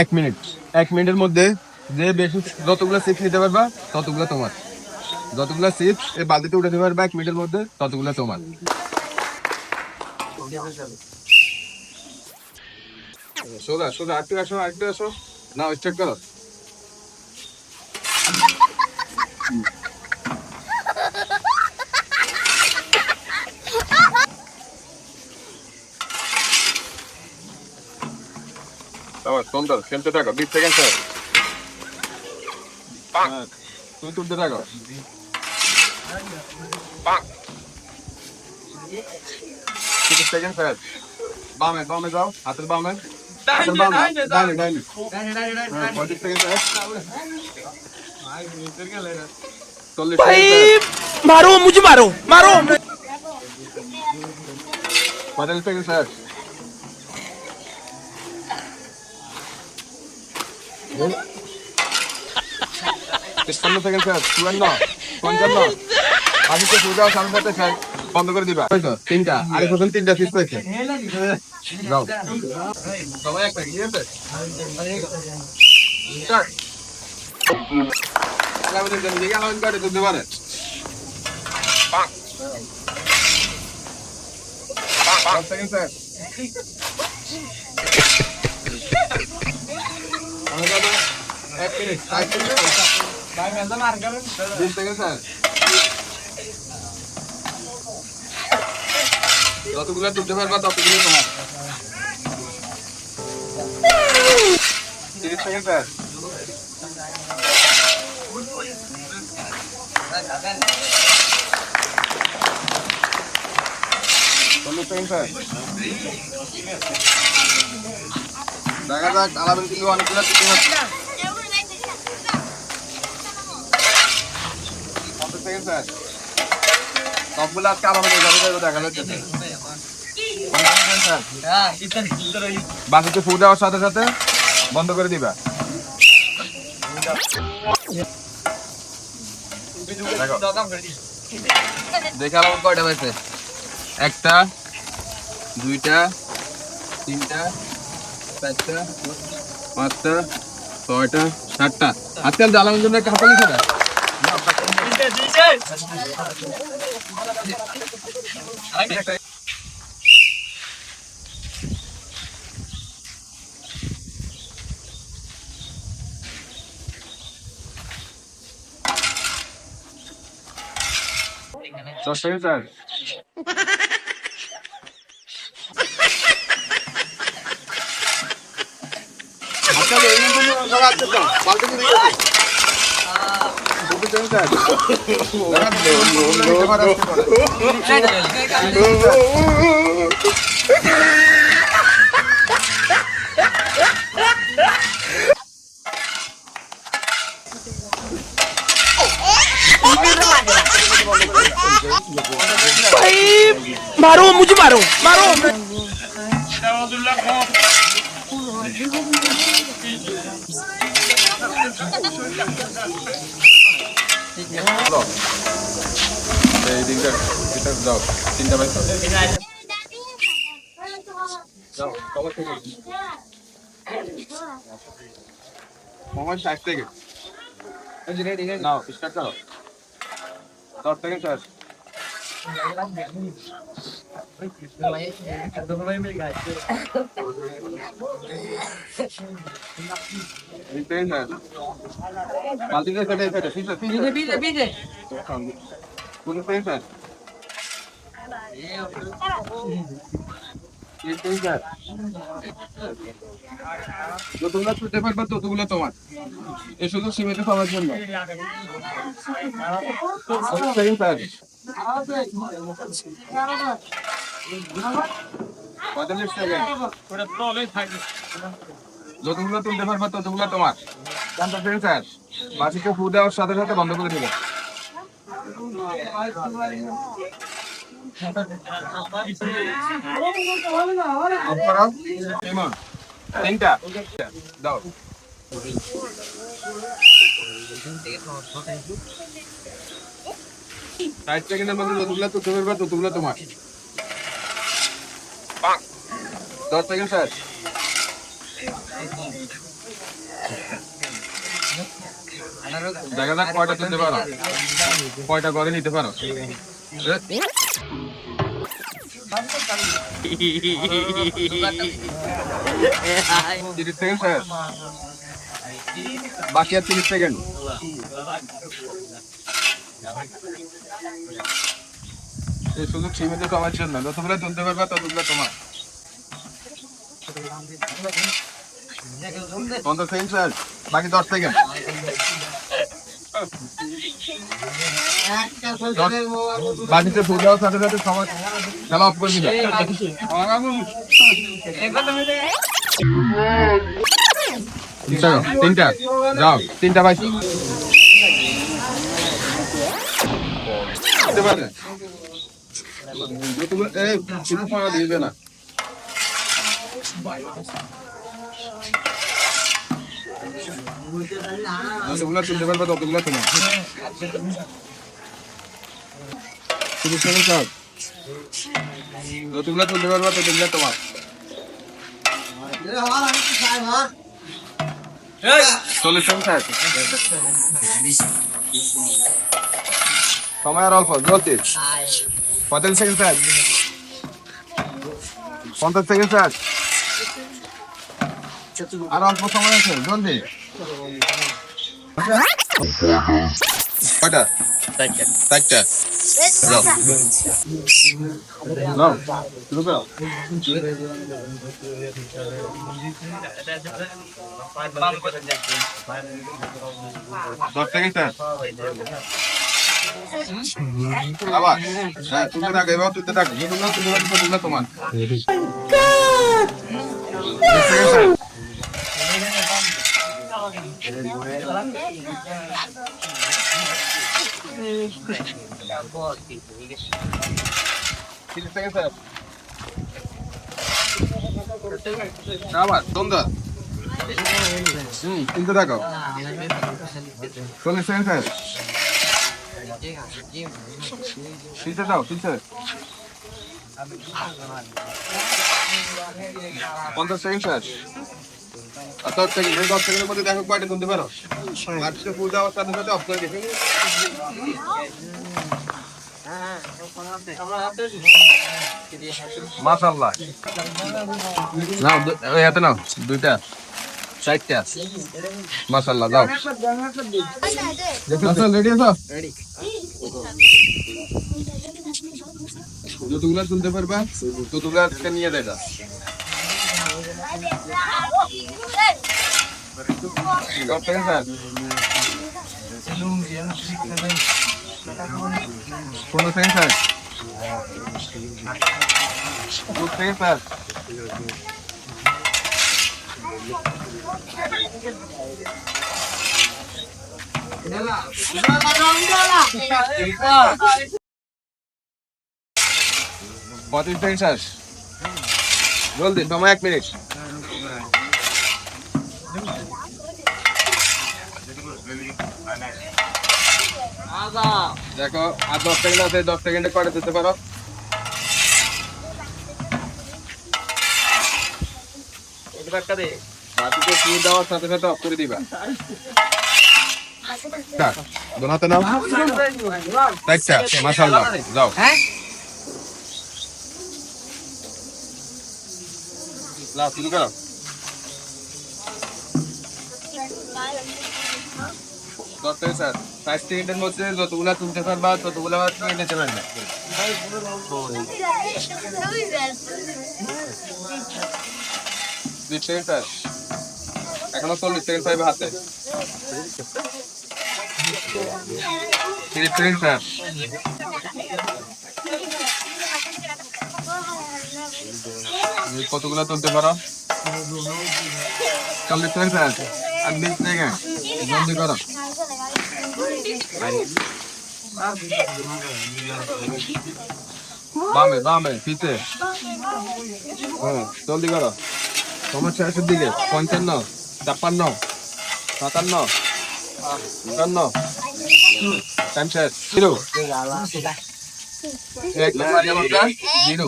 এক মিনিট। এক মিনিটের মধ্যে যে বেশি যতগুলো চিপস নিতে পারবা, ততগুলো তোমার। যতগুলো চিপস এই বালতিতে উঠাতে পারবা, এক মিনিটের মধ্যে ততগুলো তোমার। সোজা সোজা, আরেকটু আসো আরেকটু আসো। না স্টার্ট করো। আমার সুন্দর খেলতে থাকো বিশ সেকেন্ড স্যার তুমি তুলতে থাকো তিরিশ সেকেন্ড স্যার বামে বামে যাও হাতের বামে হাতের বামে ডাইনে ডাইনে হ্যাঁ, পঁয়ত্রিশ সেকেন্ড স্যার চল্লিশ भाई সেকেন্ড मारो मुझे मारो मारो পঁয়তাল্লিশ সেকেন্ড স্যার তিপ্পান্ন সেকেন্ড স্যার চুয়ান্ন পঞ্চান্ন। আশিতে সুবিধা সামনে সাথে স্যার বন্ধ করে দিবা। তিনটা। আরেক হোসেন তিনটা ফিস পেয়েছে যাও। সবাই একটা কি আছে? দশ সেকেন্ড স্যার যতগুলো তুলতে পারবা ততগুলো তোমার তিরিশ সেকেন্ড স্যার চল্লিশ সেকেন্ড স্যার দেখা যাক, আলাদা কিন্তু অনেকগুলো দেখা যাচ্ছে। বাসিতে ফু দেওয়ার সাথে সাথে বন্ধ করে দিবা। দেখো। কয়টা পাইছে একটা, দুইটা, তিনটা চারটা পাঁচটা ছয়টা সাতটা। আজকাল জ্বালানোর জন্য একটা হাতে লিখে দেয় দশ সেকেন্ড স্যার আচ্ছা এই জন্য সবাই আসছে তো পাল্টে দিয়ে গেছে দুটো সেকেন্ড স্যার भाई मारो मुझे मारो मारो এই তিনটা এটা দাও তিনটা বাইক দাও কভার থেকে মোহাম্মদ ষাট থেকে নাও স্টার্ট করো দশ সেকেন্ড স্যার যতগুলো পারবা ততগুলো তোমার এ শুধু সীমিত সবার জন্য পঁয়তাল্লিশ যতগুলো তুলতে পারবা, ততগুলো তোমার। Second sir? বাসিকে ফু দেওয়ার সাথে সাথে বন্ধ করে দিবে। তিনটা। দাও। ষাট সেকেন্ডের মধ্যে যতগুলো ততগুলো তোমার। দশ সেকেন্ড শেষ দেখা নিতে পারো। শেষ বাকি আর তিরিশ সেকেন্ড এই সুযোগ সীমিত যতগুলো তুলতে ততগুলো তোমার সেকেন্ড শেষ বাকি দশ সেকেন্ড সাথে সাথে তিনটা যাও তিনটা পাইছি দিতে পারে? কোনো সময় দিবে না যতগুলো তুলতে পারবে ততগুলো তুমি শুধু শুনে সব যতগুলো তুলতে পারবে ততগুলো তোমার চল্লিশ শেষ। সময় আর অল্প জলদি। পঁয়তাল্লিশ সেকেন্ড শেষ পঞ্চাশ সেকেন্ড শেষ আর অল্প সময় আছে জলদি। কয়টা? চারটা। দশ সেকেন্ড শেষ আবার হ্যাঁ তুলতে থাকো এবার তুলতে থাকো যেগুলো তুলতে পারবে সেগুলো তোমার বিশ সেকেন্ড শেষ। তিরিশ সেকেন্ড শেষ। আবার সুন্দর হুম পিছে যাও পিছে পঞ্চাশ সেকেন্ড শেষ। আর দশ সেকেন্ড দশ সেকেন্ডের মধ্যে দেখো কয়টা তুলতে পারো। লাস্টে পূজা হওয়ার সাথে সাথে অফ করে দেখে মাশাল্লাহ নাও, দু- নাও, দুইটা। চারটা মাশাল্লাহ যাও আচ্ছা রেডি আছো যতগুলা তুলতে পারবা ততগুলা আজকে নিয়ে দেখা দশ সেকেন্ড স্যার পনেরো সেকেন্ড স্যার দু সেকেন্ড স্যার পঁয়ত্রিশ সেকেন্ড শেষ। জলদি সময় এক মিনিট দেখো, আর দশ সেকেন্ড আছে, দশ সেকেন্ডে কয়টা দিতে পারো? ফুল দেওয়ার সাথে সাথে অফ করে দিবা। দোনাতে নাও। চারটা মাশাল্লাহ যাও। লাও শুরু করো। দশ স্যার। ফাইভ সেকেন্ডের মধ্যে যতগুলা তুলতে পারবা ততগুলা তুমি নিতে পারবে বিশ সেকেন্ড স্যার এখনও চল্লিশ সেকেন্ড পাইবে হাতে। তিরিশ সেকেন্ড স্যার। কতগুলা তুলতে পারো? চল্লিশ সেকেন্ড স্যার। আর বিশ সেকেন্ড। জলদি করো। বামে বামে, পিছে। হ্যাঁ জলদি করো। তোমার শেষের দিকে। পঞ্চান্ন। ছাপ্পান্ন সাতান্ন আটান্ন টাইম শেষ জিরো এক জিরো